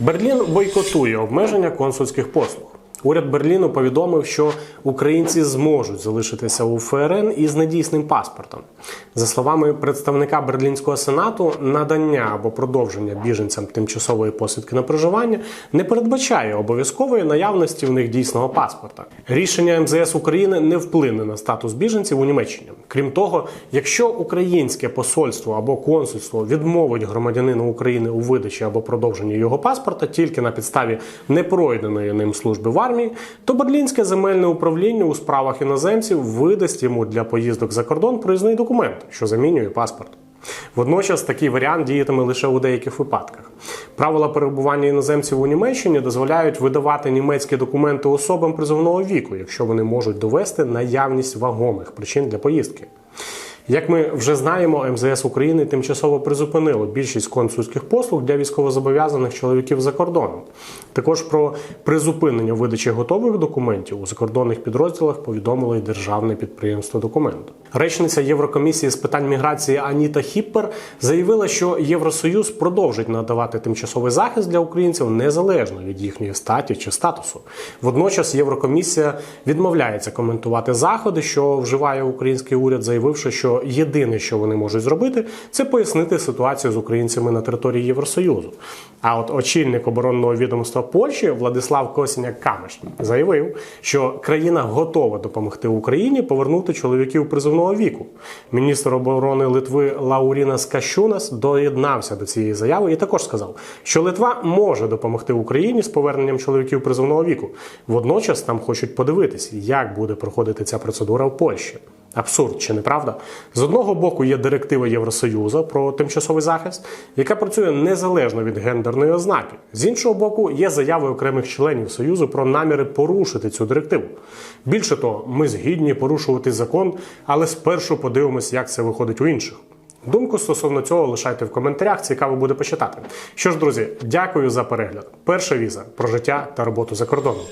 Берлін бойкотує обмеження консульських послуг. Уряд Берліну повідомив, що українці зможуть залишитися у ФРН із недійсним паспортом. За словами представника Берлінського сенату, надання або продовження біженцям тимчасової посвідки на проживання не передбачає обов'язкової наявності в них дійсного паспорта. Рішення МЗС України не вплине на статус біженців у Німеччині. Крім того, якщо українське посольство або консульство відмовить громадянину України у видачі або продовженні його паспорта тільки на підставі непройденої ним служби в армії, то Берлінське земельне управління у справах іноземців видасть йому для поїздок за кордон проїзний документ, що замінює паспорт. Водночас такий варіант діятиме лише у деяких випадках. Правила перебування іноземців у Німеччині дозволяють видавати німецькі документи особам призовного віку, якщо вони можуть довести наявність вагомих причин для поїздки. Як ми вже знаємо, МЗС України тимчасово призупинило більшість консульських послуг для військовозобов'язаних чоловіків за кордоном. Також про призупинення видачі готових документів у закордонних підрозділах повідомило й державне підприємство «Документ». Речниця Єврокомісії з питань міграції Аніта Хіппер заявила, що Євросоюз продовжить надавати тимчасовий захист для українців незалежно від їхньої статі чи статусу. Водночас Єврокомісія відмовляється коментувати заходи, що вживає український уряд, заявивши, що єдине, що вони можуть зробити, це пояснити ситуацію з українцями на території Євросоюзу. А от очільник оборонного відомства Польщі Владислав Косіняк Камеш заявив, що країна готова допомогти Україні повернути чоловіків призовного віку. Міністр оборони Литви Лауріна Скащунас доєднався до цієї заяви і також сказав, що Литва може допомогти Україні з поверненням чоловіків призовного віку. Водночас там хочуть подивитись, як буде проходити ця процедура в Польщі. Абсурд, чи не правда? З одного боку є директива Євросоюзу про тимчасовий захист, яка працює незалежно від гендерної ознаки. З іншого боку, є заяви окремих членів Союзу про наміри порушити цю директиву. Більше того, ми згідні порушувати закон, але спершу подивимось, як це виходить у інших. Думку стосовно цього лишайте в коментарях, цікаво буде почитати. Що ж, друзі, дякую за перегляд. Перша віза про життя та роботу за кордоном.